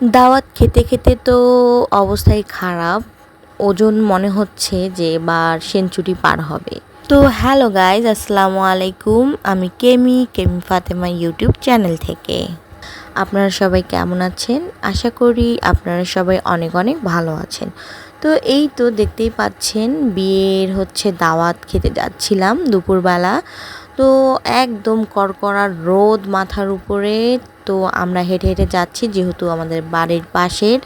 দাওয়াত খেতে খেতে তো অবস্থাই খারাপ। ওজন মনে হচ্ছে যে এবার সেঞ্চুরি পার হবে। তো হ্যালো গাইজ, আসসালামু আলাইকুম। আমি কেমি কেমি ফাতেমা ইউটিউব চ্যানেল থেকে। আপনারা সবাই কেমন আছেন? আশা করি আপনারা সবাই অনেক অনেক ভালো আছেন। তো এই তো দেখতেই পাচ্ছেন, বিয়ের হচ্ছে দাওয়াত খেতে যাচ্ছিলাম দুপুরবেলা। তো একদম কড়কড়া রোদ মাথার উপরে, তো আমরা হেঁটে হেঁটে যাচ্ছি যেহেতু আমাদের বাড়ির পাশের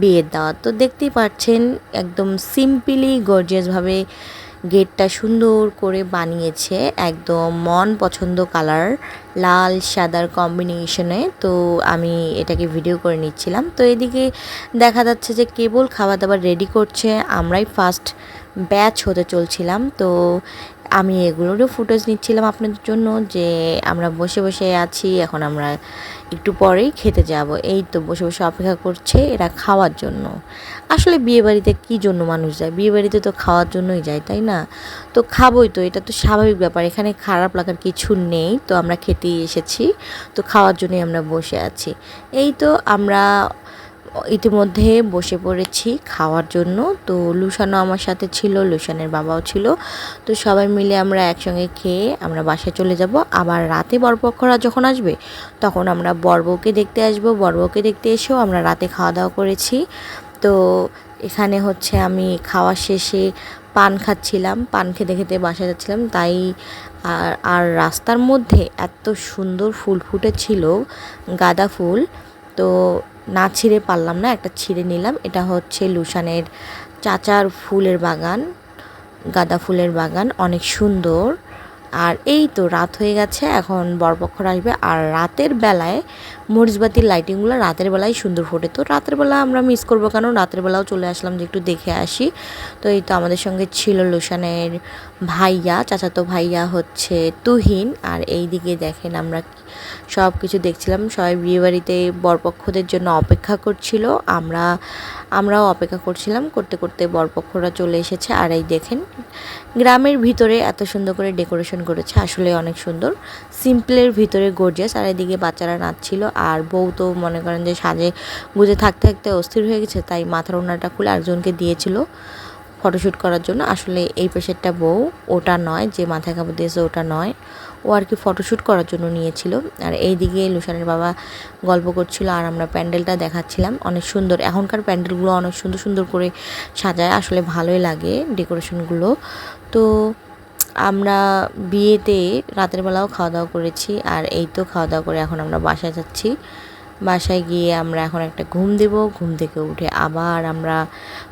বিয়ের দাওয়াত। তো দেখতেই পাচ্ছেন, একদম সিম্পলি গর্জিয়াসভাবে গেটটা সুন্দর করে বানিয়েছে, একদম মন পছন্দ কালার, লাল সাদার কম্বিনেশনে তো আমি এটাকে ভিডিও করে নিচ্ছিলাম। তো এদিকে দেখা যাচ্ছে যে কেবল খাবার দাবার রেডি করছে, আমরাই ফার্স্ট ব্যাচ হতে চলছিলাম। তো আমি এগুলোরও ফুটেজ নিচ্ছিলাম আপনাদের জন্য যে আমরা বসে বসে আছি, এখন আমরা একটু পরেই খেতে যাব। এই তো বসে বসে অপেক্ষা করছে এরা খাওয়ার জন্য। আসলে বিয়েবাড়িতে কী জন্য মানুষ যায়? বিয়েবাড়িতে তো খাওয়ার জন্যই যায়, তাই না? তো খাবোই তো, এটা তো স্বাভাবিক ব্যাপার। এখানে খারাপ লাগার কিছু নেই, তো আমরা খেতেই এসেছি, তো খাওয়ার জন্যই আমরা বসে আছি। এই তো আমরা ইতিমধ্যে বসে পড়েছি খাওয়ার জন্য। তো লুসানও আমার সাথে ছিল লুসানের বাবাও ছিল। তো সবাই মিলে আমরা একসঙ্গে খেয়ে আমরা বাসায় চলে যাব। আবার রাতে বরপক্ষরা যখন আসবে, তখন আমরা বরবউকে দেখতে আসব। বরবউকে দেখতে এসেও আমরা রাতে খাওয়া দাওয়া করেছি। তো এখানে হচ্ছে আমি খাওয়া শেষে পান খাচ্ছিলাম, পান খেতে খেতে বাসায় যাচ্ছিলাম। তাই আর আর রাস্তার মধ্যে এত সুন্দর ফুল ফুটেছিল, গাঁদা ফুল। তো না ছিঁড়ে পারলাম না, একটা ছিঁড়ে নিলাম। এটা হচ্ছে লুসানের চাচার ফুলের বাগান, গাঁদা ফুলের বাগান, অনেক সুন্দর। আর এই তো রাত হয়ে গেছে, এখন বরপক্ষরা আসবে। আর রাতের বেলায় মরিচবাতির লাইটিংগুলো রাতের বেলায় সুন্দর ফোটে। তো রাতের বেলা আমরা মিস করব কেন রাতের বেলাও চলে আসলাম যে একটু দেখে আসি। তো এই তো আমাদের সঙ্গে ছিল লোশানের ভাইয়া, চাচাতো ভাইয়া হচ্ছে তুহিন। আর এই দিকে দেখেন আমরা সব কিছু দেখছিলাম। সবাই বিয়েবাড়িতে বরপক্ষদের জন্য অপেক্ষা করছিল। আমরা, আমরাও অপেক্ষা করছিলাম। করতে করতে বরপক্ষরা চলে এসেছে। আর এই দেখেন, গ্রামের ভিতরে এত সুন্দর করে ডেকোরেশন করেছে। আসলে অনেক সুন্দর। সিম্পলের ভিতরে গর্জিয়াস আর এদিকে বাচ্চারা নাচছিল। আর বউ তো মনে করেন যে সাজে গুজে থাকতে থাকতে অস্থির হয়ে গেছে, তাই মাথার ওনাটা খুলে একজনকে দিয়েছিল ফটোশ্যুট করার জন্য। আসলে এই পেশেরটা বউ, ওটা নয়, যে মাথায় কাপড় দিয়েছে ওটা নয়। ও আর কি ফটোশ্যুট করার জন্য নিয়েছিল। আর এই দিকে লুসানের বাবা গল্প করছিল আর আমরা প্যান্ডেলটা দেখাচ্ছিলাম। অনেক সুন্দর, এখনকার প্যান্ডেলগুলো অনেক সুন্দর সুন্দর করে সাজায়। আসলে ভালোই লাগে ডেকোরেশনগুলো। তো আমরা বিয়েতে রাতের বেলাও খাওয়া দাওয়া করেছি, আর এই তো খাওয়া দাওয়া করে এখন আমরা বাসায় যাচ্ছি। বাসায় গিয়ে আমরা এখন একটা ঘুম দেব, ঘুম থেকে উঠে আবার আমরা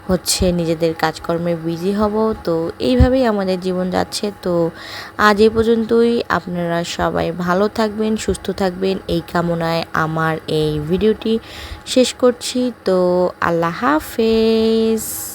হচ্ছে নিজেদের কাজকর্মে বিজি হব। তো এইভাবেই আমাদের জীবন যাচ্ছে। তো আজ এ পর্যন্তই। আপনারা সবাই ভালো থাকবেন, সুস্থ থাকবেন। এই কামনায় আমার এই ভিডিওটি শেষ করছি। তো আল্লাহ হাফেজ।